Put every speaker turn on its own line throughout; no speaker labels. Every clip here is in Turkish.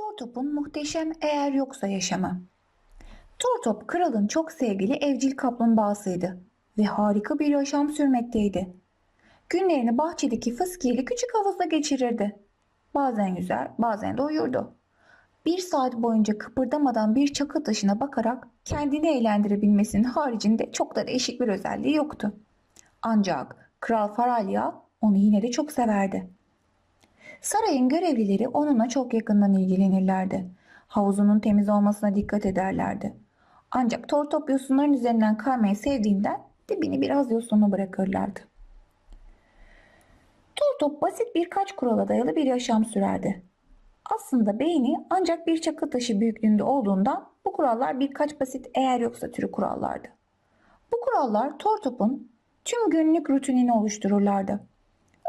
Tortop'un muhteşem eğer yoksa yaşamı. Tortop kralın çok sevgili evcil kaplumbağasıydı ve harika bir yaşam sürmekteydi. Günlerini bahçedeki fıskiyeli küçük havuzda geçirirdi. Bazen yüzer, bazen de uyurdu. Bir saat boyunca kıpırdamadan bir çakıl taşına bakarak kendini eğlendirebilmesinin haricinde çok da değişik bir özelliği yoktu. Ancak Kral Faralya onu yine de çok severdi. Sarayın görevlileri onunla çok yakından ilgilenirlerdi. Havuzunun temiz olmasına dikkat ederlerdi. Ancak tortop yosunların üzerinden kaymayı sevdiğinden dibini biraz yosunlu bırakırlardı. Tortop basit birkaç kurala dayalı bir yaşam sürerdi. Aslında beyni ancak bir çakıl taşı büyüklüğünde olduğundan bu kurallar birkaç basit eğer yoksa türü kurallardı. Bu kurallar Tortop'un tüm günlük rutinini oluştururlardı.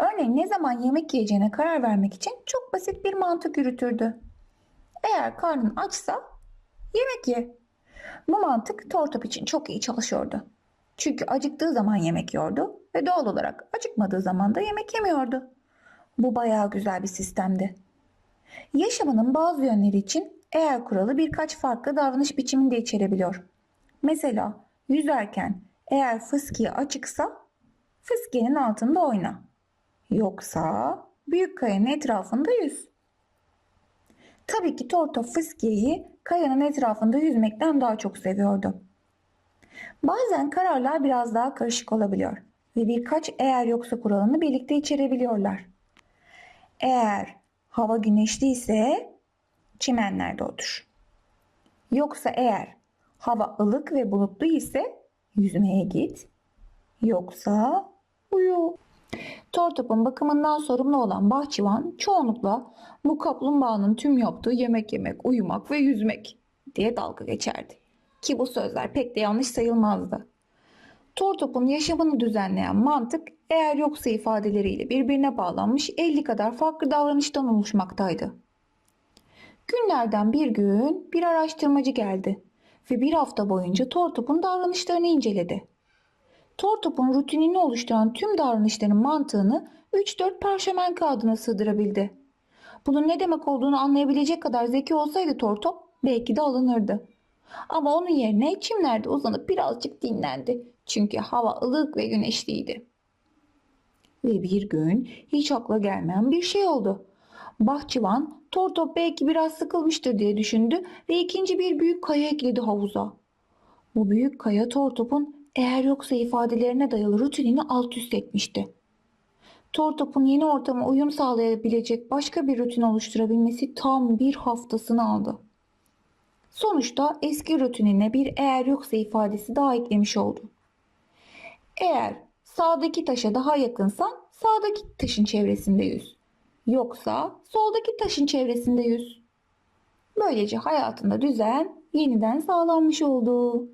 Örneğin ne zaman yemek yiyeceğine karar vermek için çok basit bir mantık yürütürdü. Eğer karnın açsa yemek ye. Bu mantık Tortop için çok iyi çalışıyordu. Çünkü acıktığı zaman yemek yiyordu ve doğal olarak acıkmadığı zaman da yemek yemiyordu. Bu bayağı güzel bir sistemdi. Yaşamının bazı yönleri için eğer kuralı birkaç farklı davranış biçimini de içerebiliyor. Mesela yüzerken eğer fıskiye açıksa fıskiyenin altında oyna. Yoksa büyük kayanın etrafında yüz. Tabii ki Torto fıskiyeyi kayanın etrafında yüzmekten daha çok seviyordu. Bazen kararlar biraz daha karışık olabiliyor ve birkaç eğer yoksa kuralını birlikte içerebiliyorlar. Eğer hava güneşli ise çimenlerde otur. Yoksa eğer hava ılık ve bulutlu ise yüzmeye git. Yoksa uyu. Tortop'un bakımından sorumlu olan bahçıvan çoğunlukla bu kaplumbağanın tüm yaptığı yemek yemek, uyumak ve yüzmek diye dalga geçerdi. Ki bu sözler pek de yanlış sayılmazdı. Tortop'un yaşamını düzenleyen mantık eğer yoksa ifadeleriyle birbirine bağlanmış 50 kadar farklı davranıştan oluşmaktaydı. Günlerden bir gün bir araştırmacı geldi ve bir hafta boyunca Tortop'un davranışlarını inceledi. Tortop'un rutinini oluşturan tüm davranışların mantığını 3-4 parşömen kağıdına sığdırabildi. Bunun ne demek olduğunu anlayabilecek kadar zeki olsaydı Tortop belki de alınırdı. Ama onun yerine çimlerde uzanıp birazcık dinlendi. Çünkü hava ılık ve güneşliydi. Ve bir gün hiç akla gelmeyen bir şey oldu. Bahçıvan Tortop belki biraz sıkılmıştır diye düşündü ve ikinci bir büyük kaya ekledi havuza. Bu büyük kaya Tortop'un eğer yoksa ifadelerine dayalı rutinini alt üst etmişti. Tortop'un yeni ortama uyum sağlayabilecek başka bir rutin oluşturabilmesi tam bir haftasını aldı. Sonuçta eski rutinine bir eğer yoksa ifadesi daha eklemiş oldu. Eğer sağdaki taşa daha yakınsan sağdaki taşın çevresinde yüz. Yoksa soldaki taşın çevresinde yüz. Böylece hayatında düzen yeniden sağlanmış oldu.